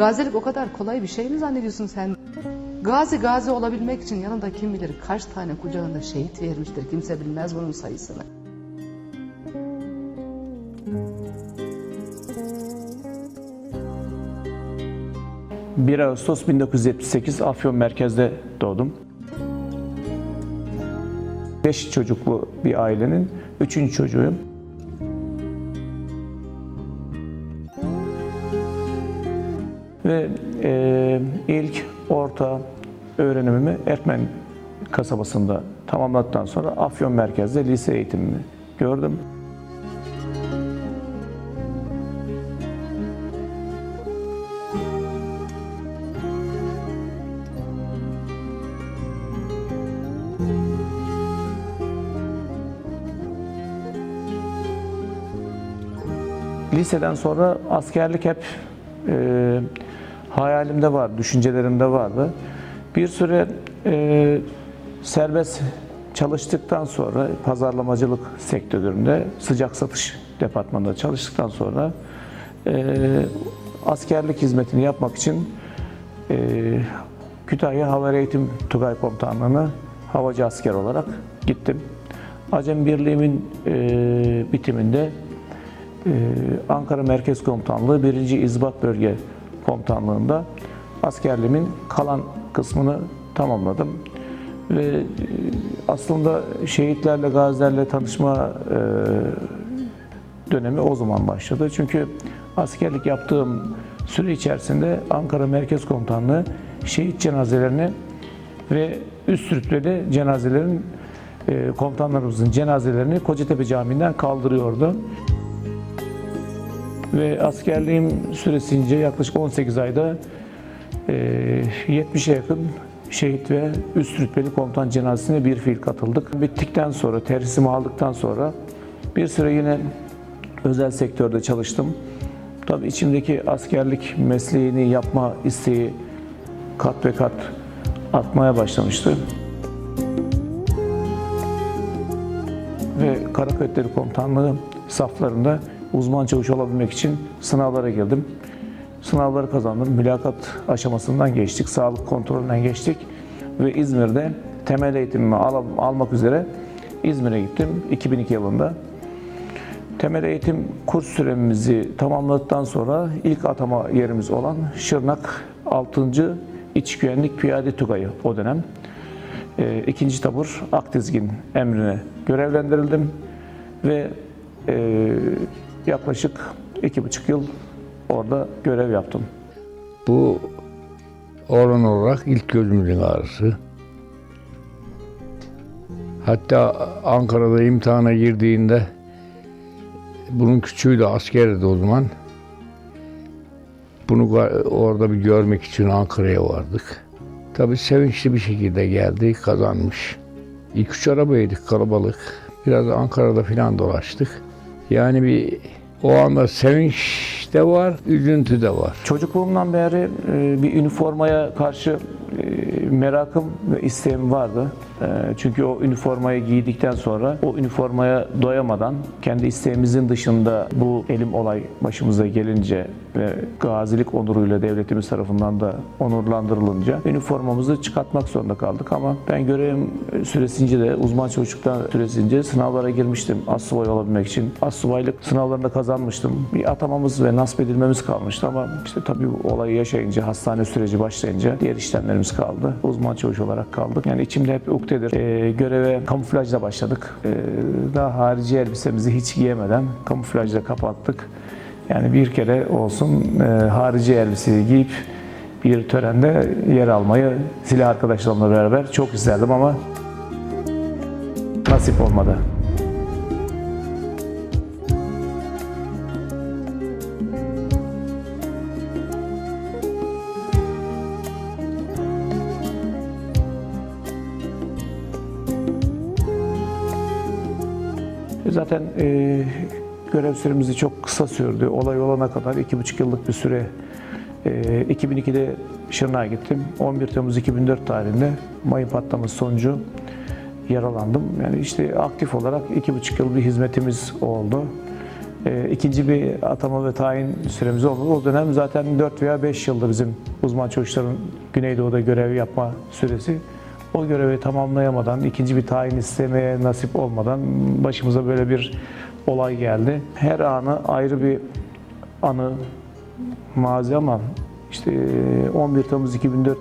Gazilik o kadar kolay bir şey mi zannediyorsun sen? Gazi gazi olabilmek için yanında kim bilir kaç tane kucağında şehit vermiştir. Kimse bilmez bunun sayısını. ...1 Ağustos 1978 Afyon merkezde doğdum. 5 çocuklu bir ailenin 3. çocuğuyum. Öğrenimimi Erkmen kasabasında tamamladıktan sonra Afyon merkezde lise eğitimimi gördüm. Liseden sonra askerlik hep e, hayalimde var, düşüncelerimde vardı. Bir süre e, serbest çalıştıktan sonra pazarlamacılık sektöründe sıcak satış departmanında çalıştıktan sonra e, askerlik hizmetini yapmak için e, Kütahya Hava Eğitim Tugay Komutanlığı'na havacı asker olarak gittim. Acem Birliği'min e, bitiminde ee, Ankara Merkez Komutanlığı 1. İzbat Bölge Komutanlığı'nda askerliğimin kalan kısmını tamamladım. Ve e, aslında şehitlerle, gazilerle tanışma e, dönemi o zaman başladı. Çünkü askerlik yaptığım süre içerisinde Ankara Merkez Komutanlığı şehit cenazelerini ve üst rütbeli cenazelerin e, komutanlarımızın cenazelerini Kocatepe Camii'nden kaldırıyordu. Ve askerliğim süresince yaklaşık 18 ayda 70'e yakın şehit ve üst rütbeli komutan cenazesine bir fiil katıldık. Bittikten sonra, terhisimi aldıktan sonra bir süre yine özel sektörde çalıştım. Tabii içimdeki askerlik mesleğini yapma isteği kat ve kat artmaya başlamıştı. Ve Kara Kuvvetleri Komutanlığı saflarında uzman çavuş olabilmek için sınavlara girdim. Sınavları kazandım. Mülakat aşamasından geçtik. Sağlık kontrolünden geçtik. Ve İzmir'de temel eğitimimi al- almak üzere İzmir'e gittim 2002 yılında. Temel eğitim kurs süremizi tamamladıktan sonra ilk atama yerimiz olan Şırnak 6. İç Güvenlik Piyade Tugayı o dönem. E, ikinci tabur Akdizgin emrine görevlendirildim ve e, yaklaşık iki buçuk yıl orada görev yaptım. Bu oran olarak ilk gözümüzün ağrısı. Hatta Ankara'da imtihana girdiğinde bunun küçüğü de askerdi o zaman. Bunu orada bir görmek için Ankara'ya vardık. Tabii sevinçli bir şekilde geldi, kazanmış. İlk üç arabaydık kalabalık. Biraz Ankara'da filan dolaştık. Yani bir o anda sevinç de var, üzüntü de var. Çocukluğumdan beri e, bir üniformaya karşı e, merakım ve isteğim vardı. E, Çünkü o üniformayı giydikten sonra o üniformaya doyamadan kendi isteğimizin dışında bu elim olay başımıza gelince ve gazilik onuruyla devletimiz tarafından da onurlandırılınca üniformamızı çıkartmak zorunda kaldık ama ben görevim süresince de uzman çocuktan süresince sınavlara girmiştim astsubay olabilmek için. Astsubaylık sınavlarında kazanmıştım. Bir atamamız ve nasip edilmemiz kalmıştı ama işte tabii olayı yaşayınca, hastane süreci başlayınca diğer işlemlerimiz kaldı. Uzman çavuş olarak kaldık. Yani içimde hep ukdedir. Ee, göreve kamuflajla başladık. Ee, daha harici elbisemizi hiç giyemeden kamuflajla kapattık. Yani bir kere olsun e, harici elbiseyi giyip bir törende yer almayı silah arkadaşlarımla beraber çok isterdim ama nasip olmadı. Zaten e, görev süremizi çok kısa sürdü. Olay olana kadar iki buçuk yıllık bir süre. E, 2002'de Şırnak'a gittim. 11 Temmuz 2004 tarihinde mayın patlaması sonucu yaralandım. Yani işte aktif olarak iki buçuk yıl bir hizmetimiz oldu. e, ikinci bir atama ve tayin süremiz oldu. O dönem zaten 4 veya 5 yılda bizim uzman çocukların Güneydoğu'da görev yapma süresi. O görevi tamamlayamadan, ikinci bir tayin istemeye nasip olmadan başımıza böyle bir olay geldi. Her anı ayrı bir anı, mazi ama işte 11 Temmuz 2004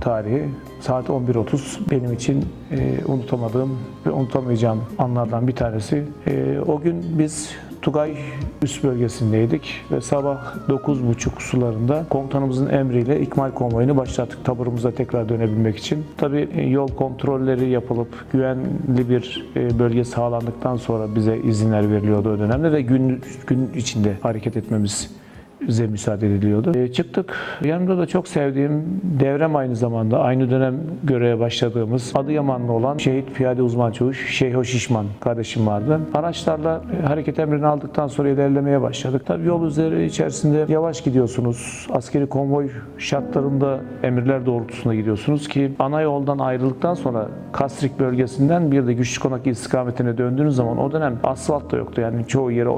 tarihi saat 11.30 benim için e, unutamadığım ve unutamayacağım anlardan bir tanesi. E, o gün biz Tugay üst bölgesindeydik ve sabah 9.30 sularında komutanımızın emriyle ikmal konvoyunu başlattık taburumuza tekrar dönebilmek için. Tabii e, yol kontrolleri yapılıp güvenli bir e, bölge sağlandıktan sonra bize izinler veriliyordu o dönemde ve gün, gün içinde hareket etmemiz bize müsaade ediliyordu. E, çıktık. Yanımda da çok sevdiğim, devrem aynı zamanda aynı dönem göreve başladığımız Adıyamanlı olan şehit piyade uzman çavuş Şeyho Şişman kardeşim vardı. Araçlarla e, hareket emrini aldıktan sonra ilerlemeye başladık. Tabii yol üzeri içerisinde yavaş gidiyorsunuz. Askeri konvoy şartlarında emirler doğrultusunda gidiyorsunuz ki ana yoldan ayrıldıktan sonra Kastrik bölgesinden bir de Güçlü Konak istikametine döndüğünüz zaman o dönem asfalt da yoktu. Yani çoğu yere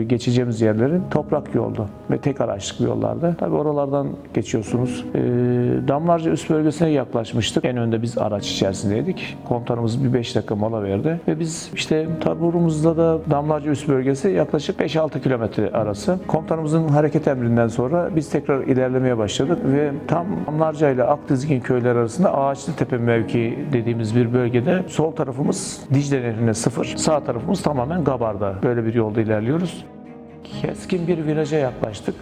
e, geçeceğimiz yerlerin toprak yoldu ve tek araçlık yollarda. Tabii oralardan geçiyorsunuz. E, Damlarca üst bölgesine yaklaşmıştık. En önde biz araç içerisindeydik. Komutanımız bir 5 dakika mola verdi ve biz işte taburumuzda da Damlarca üst bölgesi yaklaşık 5-6 kilometre arası. Komutanımızın hareket emrinden sonra biz tekrar ilerlemeye başladık ve tam Damlarca ile Akdizgin köyleri arasında Ağaçlı Tepe mevki dediğimiz bir bölgede sol tarafımız Dicle Nehri'ne sıfır, sağ tarafımız tamamen Gabar'da. Böyle bir yolda ilerliyoruz. Keskin bir viraja yaklaştık.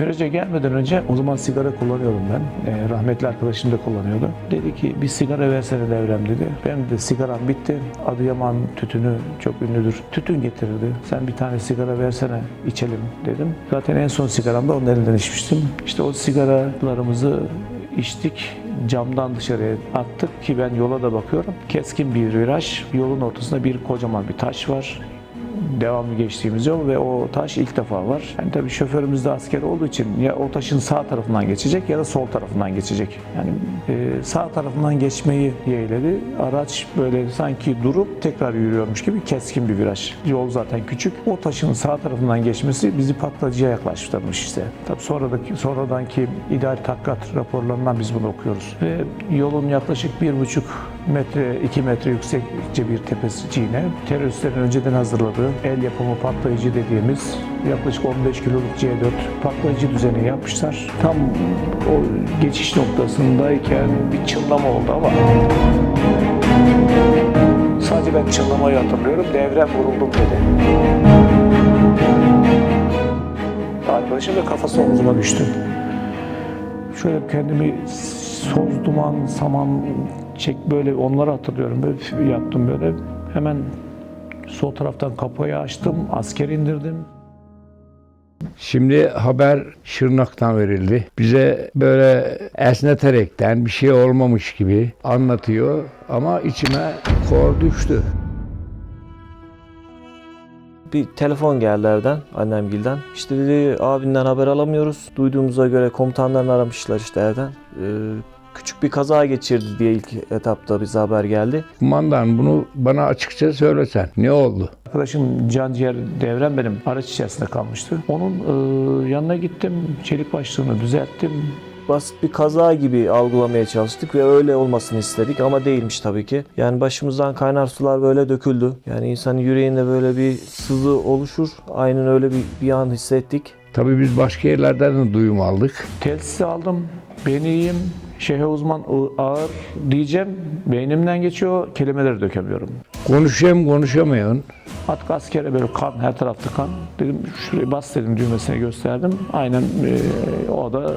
Viraja gelmeden önce o zaman sigara kullanıyordum ben. Ee, rahmetli arkadaşım da kullanıyordu. Dedi ki bir sigara versene devrem dedi. Benim de sigaram bitti. Adıyaman tütünü çok ünlüdür. Tütün getirirdi. Sen bir tane sigara versene içelim dedim. Zaten en son sigaramda onun elinden içmiştim. İşte o sigaralarımızı içtik camdan dışarıya attık ki ben yola da bakıyorum. Keskin bir viraj. Yolun ortasında bir kocaman bir taş var devamlı geçtiğimiz yol ve o taş ilk defa var. Yani tabii şoförümüz de asker olduğu için ya o taşın sağ tarafından geçecek ya da sol tarafından geçecek. Yani e, sağ tarafından geçmeyi yeğledi. Araç böyle sanki durup tekrar yürüyormuş gibi keskin bir viraj. Yol zaten küçük. O taşın sağ tarafından geçmesi bizi patlayıcıya yaklaştırmış işte. Tabii sonradaki, sonradanki idari takkat raporlarından biz bunu okuyoruz. Ve yolun yaklaşık bir buçuk metre, 2 metre yüksekçe bir tepesiciğine teröristlerin önceden hazırladığı el yapımı patlayıcı dediğimiz yaklaşık 15 kiloluk C4 patlayıcı düzeni yapmışlar. Tam o geçiş noktasındayken bir çınlama oldu ama sadece ben çınlamayı hatırlıyorum. Devrem vuruldum dedi. Arkadaşım da kafası omzuma düştü. Şöyle kendimi soz duman, saman çek böyle onları hatırlıyorum. Böyle yaptım böyle. Hemen sol taraftan kapıyı açtım, asker indirdim. Şimdi haber Şırnak'tan verildi. Bize böyle esneterekten bir şey olmamış gibi anlatıyor ama içime kor düştü. Bir telefon geldi evden, annemgilden. İşte dedi abinden haber alamıyoruz. Duyduğumuza göre komutanlarını aramışlar işte evden. Ee, küçük bir kaza geçirdi diye ilk etapta bize haber geldi. Kumandan bunu bana açıkça söylesen. Ne oldu? Arkadaşım Canciğer Devrem benim araç içerisinde kalmıştı. Onun e, yanına gittim, çelik başlığını düzelttim. Basit bir kaza gibi algılamaya çalıştık ve öyle olmasını istedik ama değilmiş tabii ki. Yani başımızdan kaynar sular böyle döküldü. Yani insanın yüreğinde böyle bir sızı oluşur. Aynen öyle bir, bir an hissettik. Tabii biz başka yerlerden de duyum aldık. Telsizi aldım, ben iyiyim, Şeyhe uzman ağır diyeceğim, beynimden geçiyor, kelimeleri dökemiyorum. Konuşayım konuşamıyorsun. Artık askere böyle kan, her tarafta kan. Dedim şurayı bas dedim düğmesine gösterdim. Aynen e, o da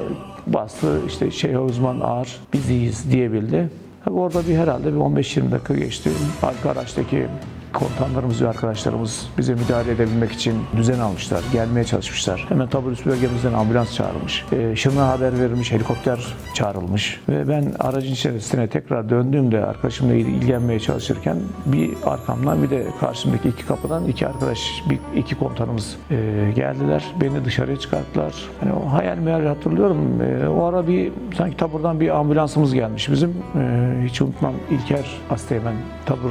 bastı. İşte şey uzman ağır biz iyiyiz diyebildi. Tabii orada bir herhalde bir 15-20 dakika geçti. Arka araçtaki komutanlarımız ve arkadaşlarımız bize müdahale edebilmek için düzen almışlar, gelmeye çalışmışlar. Hemen tabur üst bölgemizden ambulans çağrılmış. E, haber verilmiş, helikopter çağrılmış. Ve ben aracın içerisine tekrar döndüğümde arkadaşımla ilgilenmeye çalışırken bir arkamdan bir de karşımdaki iki kapıdan iki arkadaş, bir, iki komutanımız e, geldiler. Beni dışarıya çıkarttılar. Yani o hayal meyal hatırlıyorum. E, o ara bir sanki taburdan bir ambulansımız gelmiş bizim. E, hiç unutmam İlker Asteğmen tabur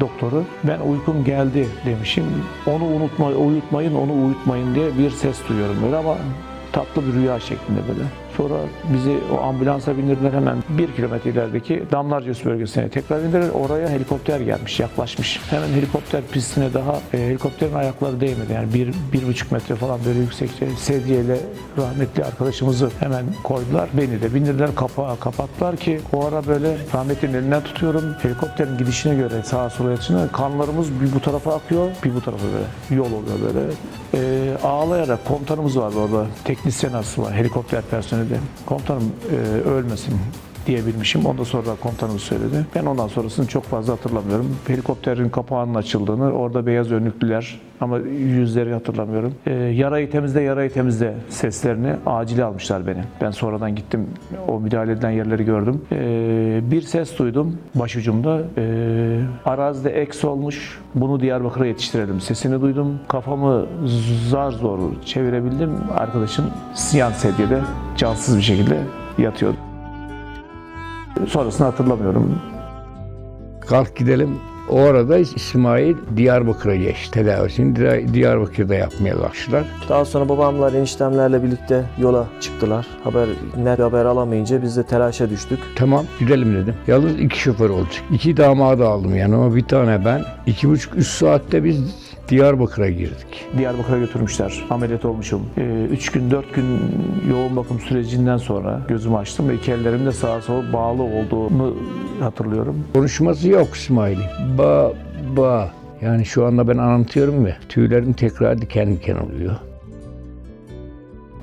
doktoru. Ben Ben uykum geldi demişim. Onu unutma, uyutmayın, onu uyutmayın diye bir ses duyuyorum böyle ama tatlı bir rüya şeklinde böyle. Sonra bizi o ambulansa bindirdiler hemen bir kilometre ilerideki Damlarcıs bölgesine tekrar bindirdiler. Oraya helikopter gelmiş, yaklaşmış. Hemen helikopter pistine daha e, helikopterin ayakları değmedi. Yani bir, bir buçuk metre falan böyle yüksekte sedyeyle rahmetli arkadaşımızı hemen koydular. Beni de bindirdiler kapağı kapattılar ki o ara böyle rahmetlinin elinden tutuyorum. Helikopterin gidişine göre sağa sola yatışına kanlarımız bir bu tarafa akıyor, bir bu tarafa böyle. Yol oluyor böyle. E, ağlayarak komutanımız vardı orada. Teknisyen aslında helikopter personeli de. Komutanım e, ölmesin diyebilmişim. Ondan sonra komutanımız söyledi. Ben ondan sonrasını çok fazla hatırlamıyorum. Helikopterin kapağının açıldığını, orada beyaz önlüklüler ama yüzleri hatırlamıyorum. Ee, yarayı temizle, yarayı temizle seslerini acile almışlar beni. Ben sonradan gittim, o müdahale edilen yerleri gördüm. Ee, bir ses duydum başucumda. Ee, arazide eks olmuş, bunu Diyarbakır'a yetiştirelim. Sesini duydum. Kafamı zar zor çevirebildim. Arkadaşım siyan sedyede cansız bir şekilde yatıyordu. Sonrasını hatırlamıyorum. Kalk gidelim. O arada İsmail Diyarbakır'a geçti. Tedavisini Diyar- Diyarbakır'da yapmaya başladılar. Daha sonra babamlar eniştemlerle birlikte yola çıktılar. Haber net bir haber alamayınca biz de telaşa düştük. Tamam gidelim dedim. Yalnız iki şoför olacak. İki damadı aldım yanıma. Bir tane ben. İki buçuk üç saatte biz Diyarbakır'a girdik. Diyarbakır'a götürmüşler. Ameliyat olmuşum. 3 gün 4 gün yoğun bakım sürecinden sonra gözümü açtım ve iki ellerim de sağa sola bağlı olduğunu hatırlıyorum. Konuşması yok İsmail'in. Ba ba. Yani şu anda ben anlatıyorum ya. Tüylerim tekrar diken diken oluyor.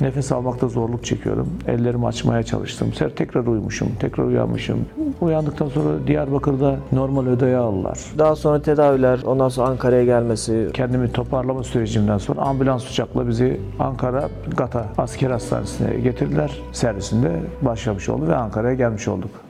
Nefes almakta zorluk çekiyorum. Ellerimi açmaya çalıştım. Ser tekrar uyumuşum, tekrar uyanmışım. Uyandıktan sonra Diyarbakır'da normal ödeye aldılar. Daha sonra tedaviler, ondan sonra Ankara'ya gelmesi, Kendimi toparlama sürecimden sonra ambulans uçakla bizi Ankara Gata Asker Hastanesi'ne getirdiler. Servisinde başlamış oldu ve Ankara'ya gelmiş olduk.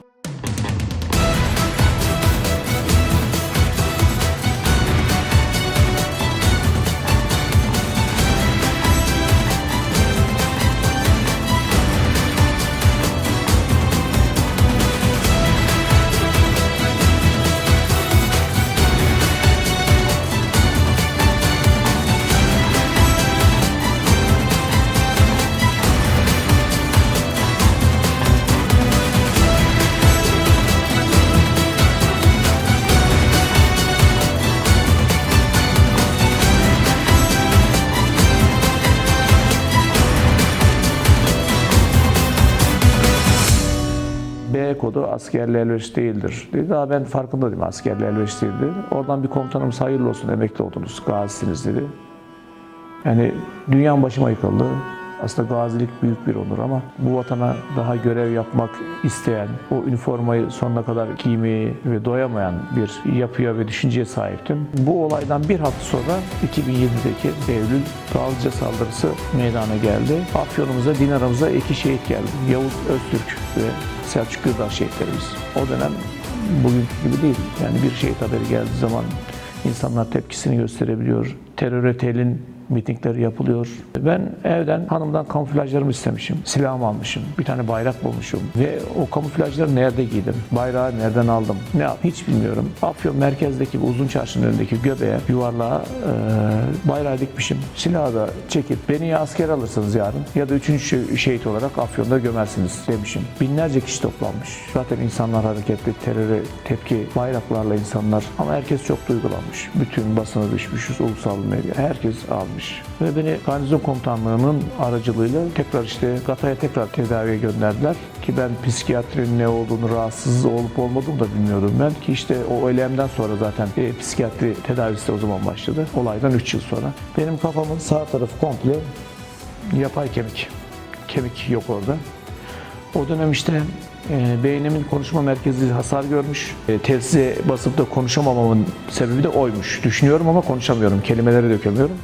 B kodu askerliğe elverişli değildir. Dedi daha ben farkında değilim askerliğe elverişli değildir. Oradan bir komutanımız hayırlı olsun emekli oldunuz, gazisiniz dedi. Yani dünyam başıma yıkıldı. Aslında gazilik büyük bir onur ama bu vatana daha görev yapmak isteyen, o üniformayı sonuna kadar giymeyi ve doyamayan bir yapıya ve düşünceye sahiptim. Bu olaydan bir hafta sonra 2007'deki Eylül Dağlıca saldırısı meydana geldi. Afyonumuza, Dinar'ımıza iki şehit geldi. Yavuz Öztürk ve Selçuk Gürdağ şehitlerimiz. O dönem bugünkü gibi değil. Yani bir şehit haberi geldiği zaman insanlar tepkisini gösterebiliyor. Teröre telin mitingleri yapılıyor. Ben evden hanımdan kamuflajlarımı istemişim. Silahımı almışım. Bir tane bayrak bulmuşum. Ve o kamuflajları nerede giydim? Bayrağı nereden aldım? Ne yap- Hiç bilmiyorum. Afyon merkezdeki bu uzun çarşının önündeki göbeğe, yuvarlığa e, bayrağı dikmişim. Silahı da çekip beni ya asker alırsınız yarın ya da üçüncü şe- şehit olarak Afyon'da gömersiniz demişim. Binlerce kişi toplanmış. Zaten insanlar hareketli, teröre tepki, bayraklarla insanlar ama herkes çok duygulanmış. Bütün basına düşmüşüz, ulusal medya. Herkes almış. Ve beni garnizon komutanlığının aracılığıyla tekrar işte Gata'ya tekrar tedaviye gönderdiler. Ki ben psikiyatrinin ne olduğunu, rahatsız olup olmadığımı da bilmiyordum ben. Ki işte o elemden sonra zaten e, psikiyatri tedavisi de o zaman başladı. Olaydan 3 yıl sonra. Benim kafamın sağ tarafı komple yapay kemik. Kemik yok orada. O dönem işte e, beynimin konuşma merkezi hasar görmüş. E, telsize basıp da konuşamamamın sebebi de oymuş. Düşünüyorum ama konuşamıyorum. Kelimeleri dökemiyorum.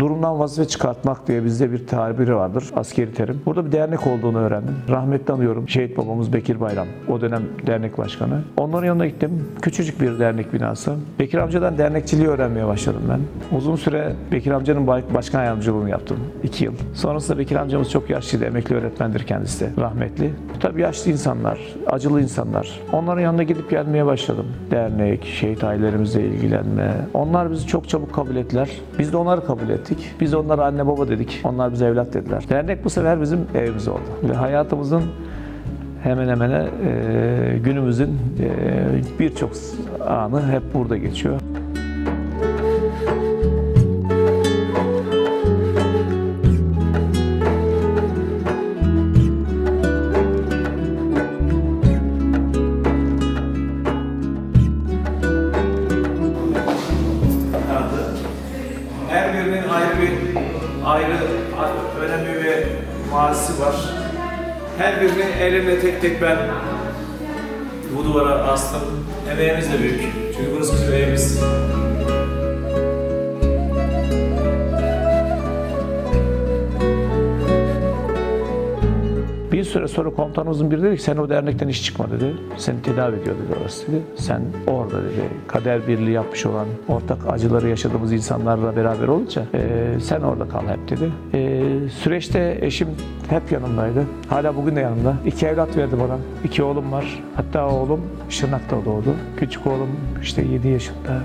Durumdan vazife çıkartmak diye bizde bir tabiri vardır, askeri terim. Burada bir dernek olduğunu öğrendim. Rahmetli anıyorum şehit babamız Bekir Bayram, o dönem dernek başkanı. Onların yanına gittim. Küçücük bir dernek binası. Bekir amcadan dernekçiliği öğrenmeye başladım ben. Uzun süre Bekir amcanın baş- başkan yardımcılığını yaptım. iki yıl. Sonrasında Bekir amcamız çok yaşlıydı, emekli öğretmendir kendisi de, rahmetli. Tabii yaşlı insanlar, acılı insanlar. Onların yanına gidip gelmeye başladım. Dernek, şehit ailelerimizle ilgilenme. Onlar bizi çok çabuk kabul ettiler. Biz de onları kabul ettik. Biz de onlara anne baba dedik. Onlar bize evlat dediler. Dernek bu sefer bizim evimiz oldu. Ve hayatımızın hemen hemen e, günümüzün e, birçok anı hep burada geçiyor. Elimle tek tek ben süre sonra komutanımızın biri dedi ki sen o dernekten iş çıkma dedi. Seni tedavi ediyor dedi orası dedi. Sen orada dedi kader birliği yapmış olan ortak acıları yaşadığımız insanlarla beraber olunca e, sen orada kal hep dedi. E, süreçte eşim hep yanımdaydı. Hala bugün de yanımda. İki evlat verdi bana. İki oğlum var. Hatta oğlum Şırnak'ta doğdu. Küçük oğlum işte 7 yaşında.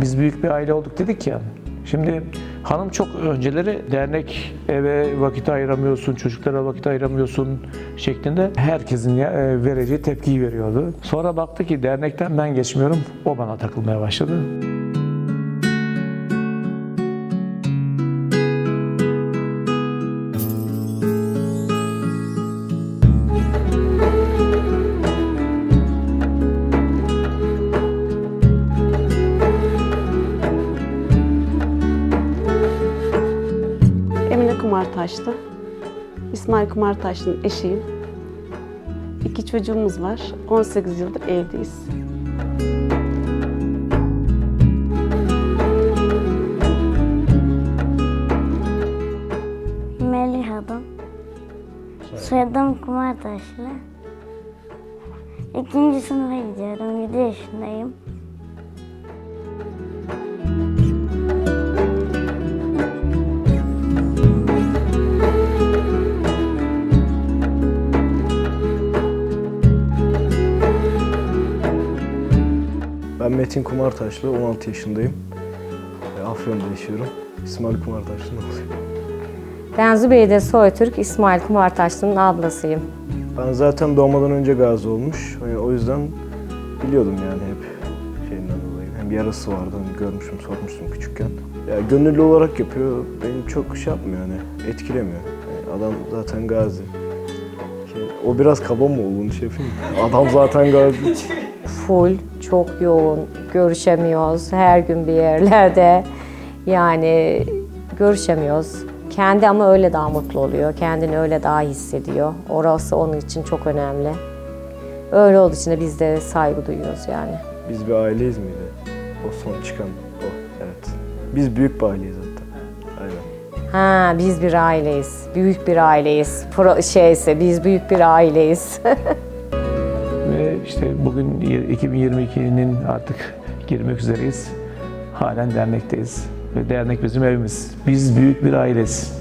Biz büyük bir aile olduk dedik ya. Şimdi hanım çok önceleri dernek eve vakit ayıramıyorsun, çocuklara vakit ayıramıyorsun şeklinde herkesin e, vereceği tepkiyi veriyordu. Sonra baktı ki dernekten ben geçmiyorum, o bana takılmaya başladı. İsmail Kumartaşlı'nın eşiyim. İki çocuğumuz var. 18 yıldır evliyiz. Melih adım. Soyadım Kumartaşlı. İkinci sınıfa gidiyorum. 7 yaşındayım. Metin Kumartaşlı, 16 yaşındayım. E, Afyon'da yaşıyorum. İsmail Kumartaşlı ne oluyor? Ben Zübeyde Soytürk, İsmail Kumartaşlı'nın ablasıyım. Ben zaten doğmadan önce gazi olmuş. Hani o yüzden biliyordum yani hep şeyinden dolayı. Hem yarası vardı hani görmüşüm, sormuştum küçükken. Ya gönüllü olarak yapıyor. Beni çok şey yapmıyor hani etkilemiyor. Yani adam zaten gazi. Şey, o biraz kaba mı olduğunu şey yapayım? Adam zaten gazi. Full, çok yoğun, görüşemiyoruz her gün bir yerlerde. Yani görüşemiyoruz. Kendi ama öyle daha mutlu oluyor, kendini öyle daha hissediyor. Orası onun için çok önemli. Öyle olduğu için de biz de saygı duyuyoruz yani. Biz bir aileyiz miydi? O son çıkan o. Evet. Biz büyük bir aileyiz hatta. Aynen. Ha biz bir aileyiz, büyük bir aileyiz. Pro, şeyse biz büyük bir aileyiz. İşte bugün 2022'nin artık girmek üzereyiz. Halen dernekteyiz. Ve dernek bizim evimiz. Biz büyük bir aileyiz.